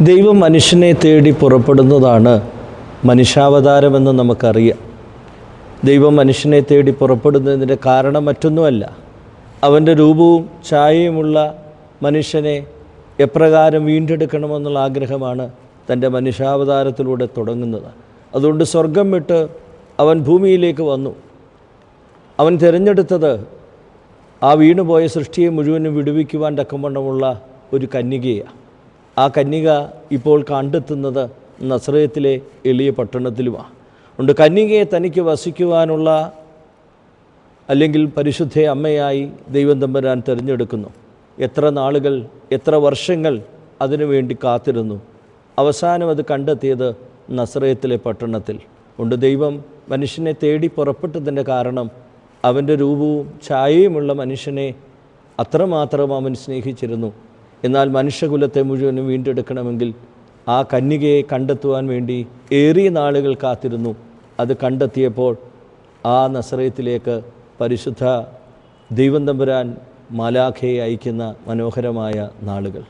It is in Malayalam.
ദൈവം മനുഷ്യനെ തേടി പുറപ്പെടുന്നതാണ് മനുഷ്യാവതാരമെന്ന് നമുക്കറിയാം. ദൈവം മനുഷ്യനെ തേടി പുറപ്പെടുന്നതിന്റെ കാരണം മറ്റൊന്നുമല്ല. അവന്റെ രൂപവും ഛായയുമുള്ള മനുഷ്യനെ എപ്രകാരം വീണ്ടെടുക്കണമെന്നുള്ള ആഗ്രഹമാണ് തന്റെ മനുഷ്യാവതാരത്തിലൂടെ തുടങ്ങുന്നത്. അതുകൊണ്ട് സ്വർഗം വിട്ട് അവൻ ഭൂമിയിലേക്ക് വന്നു. അവൻ തിരഞ്ഞെടുത്തത് ആ വീണുപോയ സൃഷ്ടിയെ മുഴുവനും വിടുവിക്കുവാൻ തക്കവണ്ണമുള്ള ഒരു കന്യകയാണ്. ആ കന്യക ഇപ്പോൾ കണ്ടെത്തുന്നത് നസ്രയത്തിലെ എളിയ പട്ടണത്തിലുമാണ് അതുകൊണ്ട് കന്യകയെ തനിക്ക് വസിക്കുവാനുള്ള അല്ലെങ്കിൽ പരിശുദ്ധ അമ്മയായി ദൈവം തമ്പുരാൻ തിരഞ്ഞെടുക്കുന്നു. എത്ര നാളുകൾ എത്ര വർഷങ്ങൾ അതിനുവേണ്ടി കാത്തിരുന്നു. അവസാനം അത് കണ്ടെത്തിയത് നസ്രയത്തിലെ പട്ടണത്തിൽ. ഉണ്ട് ദൈവം മനുഷ്യനെ തേടി പുറപ്പെട്ടതിന്റെ കാരണം അവന്റെ രൂപവും ഛായയുമുള്ള മനുഷ്യനെ അത്രമാത്രം അവൻ സ്നേഹിച്ചിരുന്നു. എന്നാൽ മനുഷ്യകുലത്തെ മുഴുവനും വീണ്ടെടുക്കണമെങ്കിൽ ആ കന്യകയെ കണ്ടെത്തുവാൻ വേണ്ടി ഏറിയ നാളുകൾ കാത്തിരുന്നു. അത് കണ്ടെത്തിയപ്പോൾ ആ നസ്രയത്തിലേക്ക് പരിശുദ്ധ ദൈവം തമ്പുരാൻ മാലാഖയെ അയക്കുന്ന മനോഹരമായ നാളുകൾ.